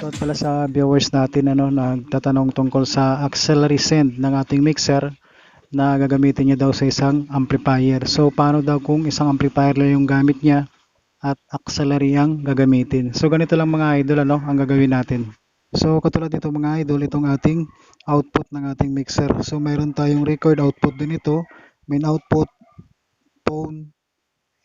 Shoutout pala sa viewers natin ano, nagtatanong tungkol sa auxiliary send ng ating mixer na gagamitin niya daw sa isang amplifier. So paano daw kung isang amplifier lang yung gamit niya at auxiliary ang gagamitin. So ganito lang mga idol ano, ang gagawin natin. So katulad dito mga idol, itong ating output ng ating mixer. So mayroon tayong record output din ito, main output, phone,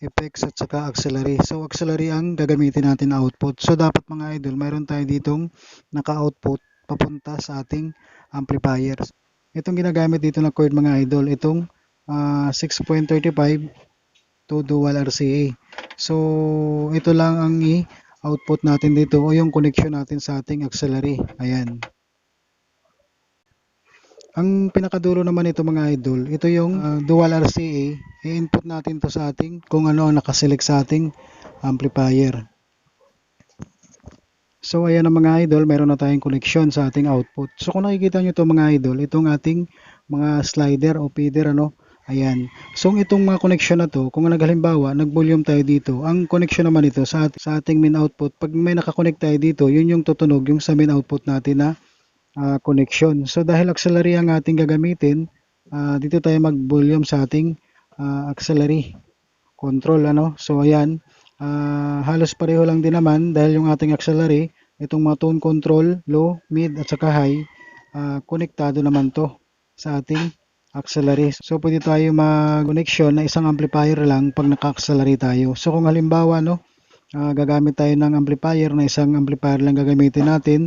effects at saka auxiliary. So auxiliary ang gagamitin natin na output. So dapat mga idol, mayroon tayo ditong naka-output papunta sa ating amplifier. Itong ginagamit dito na cord mga idol, itong ah, 6.35 to dual RCA. So ito lang ang i-output natin dito o yung connection natin sa ating auxiliary. Ayan. Ang pinakadulo naman ito mga idol, ito yung ah, dual RCA. I-input natin to sa ating kung ano ang nakaselect sa ating amplifier. So ayan ang mga idol, meron na tayong connection sa ating output. So kung nakikita nyo to mga idol, itong ating mga slider o feeder ano, ayan. So itong mga connection na to, kung naghalimbawa, nag-volume tayo dito, ang connection naman ito sa, sa ating main output, pag may nakakonect tayo dito, yun yung tutunog yung sa main output natin na ah, connection. So dahil auxiliary ang ating gagamitin, ah, dito tayo mag-volume sa ating ah, auxiliary control ano. So ayan, ah, halos pareho lang din naman dahil yung ating auxiliary, itong mga tone control, low, mid at saka high, ah, konektado naman to sa ating auxiliary. So pwede tayo mag-connection na isang amplifier lang pag naka-auxiliary tayo. So kung halimbawa no, ah, gagamit tayo ng amplifier na isang amplifier lang gagamitin natin,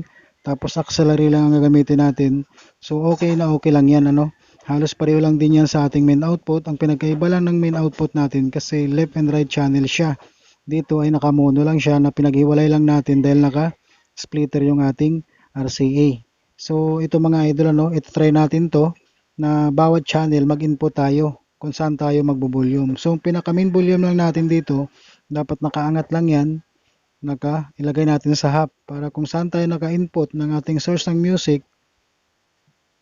tapos auxiliary lang ang gagamitin natin. So okay na okay lang yan ano. Halos pareho lang din yan sa ating main output. Ang pinagkaiba lang ng main output natin kasi left and right channel siya. Dito ay nakamono lang siya na pinaghiwalay lang natin dahil naka splitter yung ating RCA. So ito mga idol ano, ito try natin to na bawat channel mag-input tayo kung saan tayo magbo-volume. So pinaka main volume lang natin dito, dapat nakaangat lang yan naka ilagay natin sa hub para kung saan tayo naka-input ng ating source ng music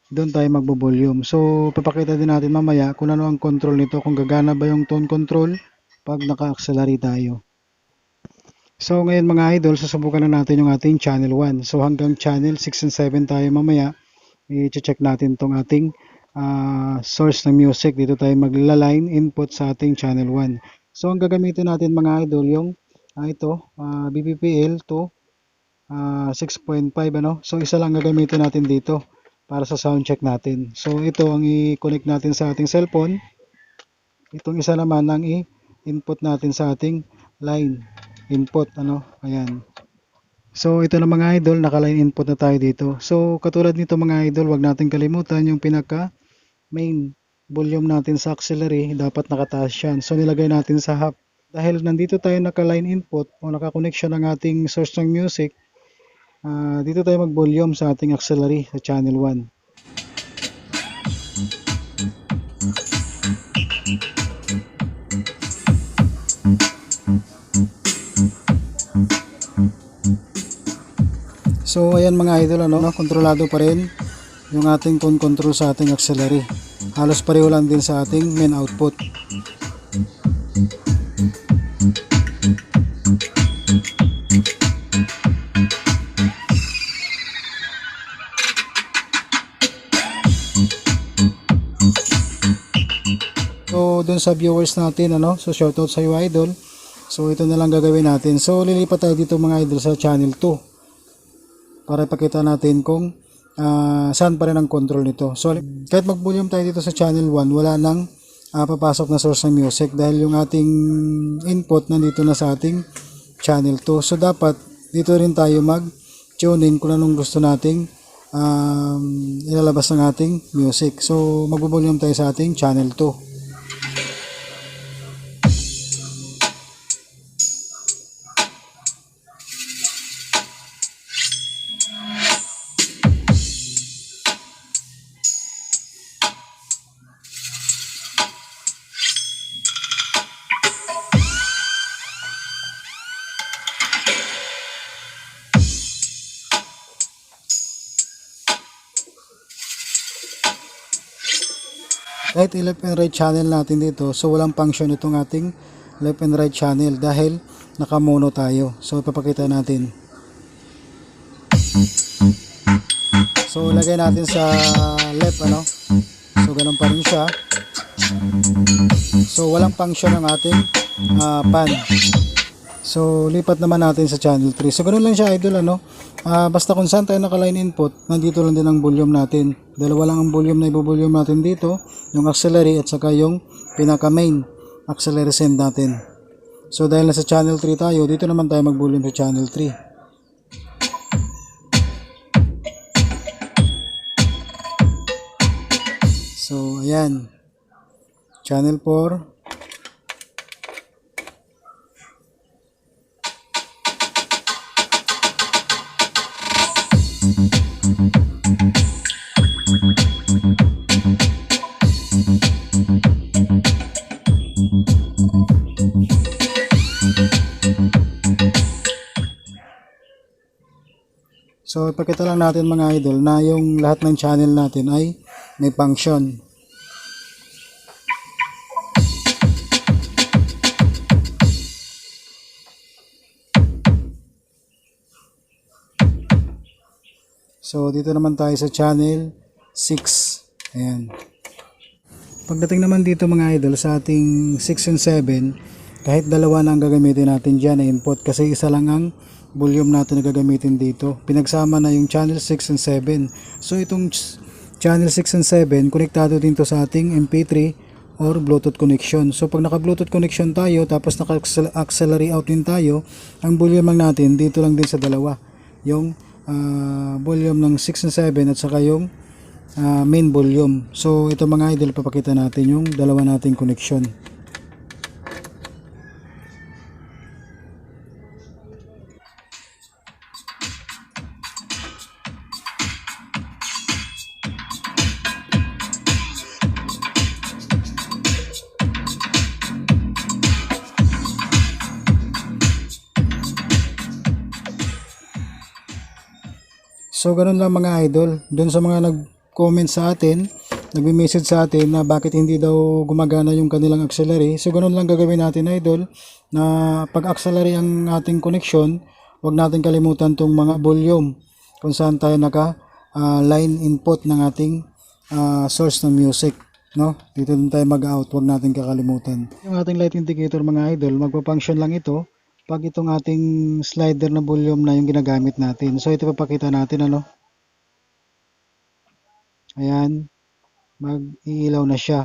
doon tayo magbo-volume. So papakita din natin mamaya kung ano ang control nito, kung gagana ba yung tone control pag naka-auxiliary tayo. So ngayon mga idol, susubukan na natin yung ating channel 1. So hanggang channel 6 and 7 tayo mamaya. I-check natin tong ating ah, source ng music. Dito tayo magla-line input sa ating channel 1. So ang gagamitin natin mga idol yung ah, ito, ah, BBPL to ah, 6.5 ano. So isa lang gagamitin natin dito para sa sound check natin. So ito ang i-connect natin sa ating cellphone. Itong isa naman ang i-input natin sa ating line input ano. Ayan. So ito na mga idol, naka-line input na tayo dito. So katulad nito mga idol, wag natin kalimutan yung pinaka main volume natin sa auxiliary, dapat nakataas yan. So nilagay natin sa hub. Dahil nandito tayo naka-line input o naka-connection ng ating source ng music, ah, dito tayo mag-volume sa ating auxiliary sa channel 1. So ayan mga idol ano, kontrolado pa rin yung ating tone control sa ating auxiliary. Halos pareho lang din sa ating main output. So dun sa viewers natin ano, so shoutout sa iyo idol. So ito na lang gagawin natin. So lilipat tayo dito mga idol sa channel 2 para ipakita natin kung ah, saan pa rin ang control nito. So kahit mag-volume tayo dito sa channel 1, wala nang ah, papasok na source ng music dahil yung ating input nandito na sa ating channel 2. So dapat dito rin tayo mag-tune in kung anong gusto nating um, ilalabas ng ating music. So mag-volume tayo sa ating channel 2. Kahit i-left and right channel natin dito so walang function itong ating left and right channel dahil nakamono tayo so ipapakita natin So lagay natin sa left ano. So ganun pa rin siya. So walang function ang ating ah, pan. So lipat naman natin sa channel 3. So ganun lang siya idol ano. Ah, basta kung saan tayo naka-line input, nandito lang din ang volume natin. Dalawa lang ang volume na ibo-volume natin dito, yung auxiliary at saka yung pinaka main auxiliary send natin. So dahil nasa channel 3 tayo, dito naman tayo mag-volume sa channel 3. So ayan. Channel 4. So, ipakita lang natin mga idol na yung lahat ng channel natin ay may function. So, dito naman tayo sa channel 6. Ayan. Pagdating naman dito mga idol sa ating 6 and 7, kahit dalawa na ang gagamitin natin dyan na input kasi isa lang ang volume natin na gagamitin dito. Pinagsama na yung channel 6 and 7. So itong ch- channel 6 and 7, konektado din to sa ating MP3 or Bluetooth connection. So pag naka Bluetooth connection tayo tapos naka auxiliary out din tayo, ang volume lang natin dito lang din sa dalawa. Yung ah, volume ng 6 and 7 at saka yung ah, main volume. So ito mga idol papakita natin yung dalawa nating connection. So ganun lang mga idol. Doon sa mga nag-comment sa atin, nagme-message sa atin na bakit hindi daw gumagana yung kanilang auxiliary. So ganun lang gagawin natin idol na pag auxiliary ang ating connection, wag natin kalimutan tong mga volume kung saan tayo naka ah, line input ng ating ah, source ng music. No? Dito din tayo mag-out, wag natin kakalimutan. Yung ating light indicator mga idol, magpa-function lang ito pag itong ating slider na volume na yung ginagamit natin. So ito papakita natin ano. Ayan. Mag-iilaw na siya.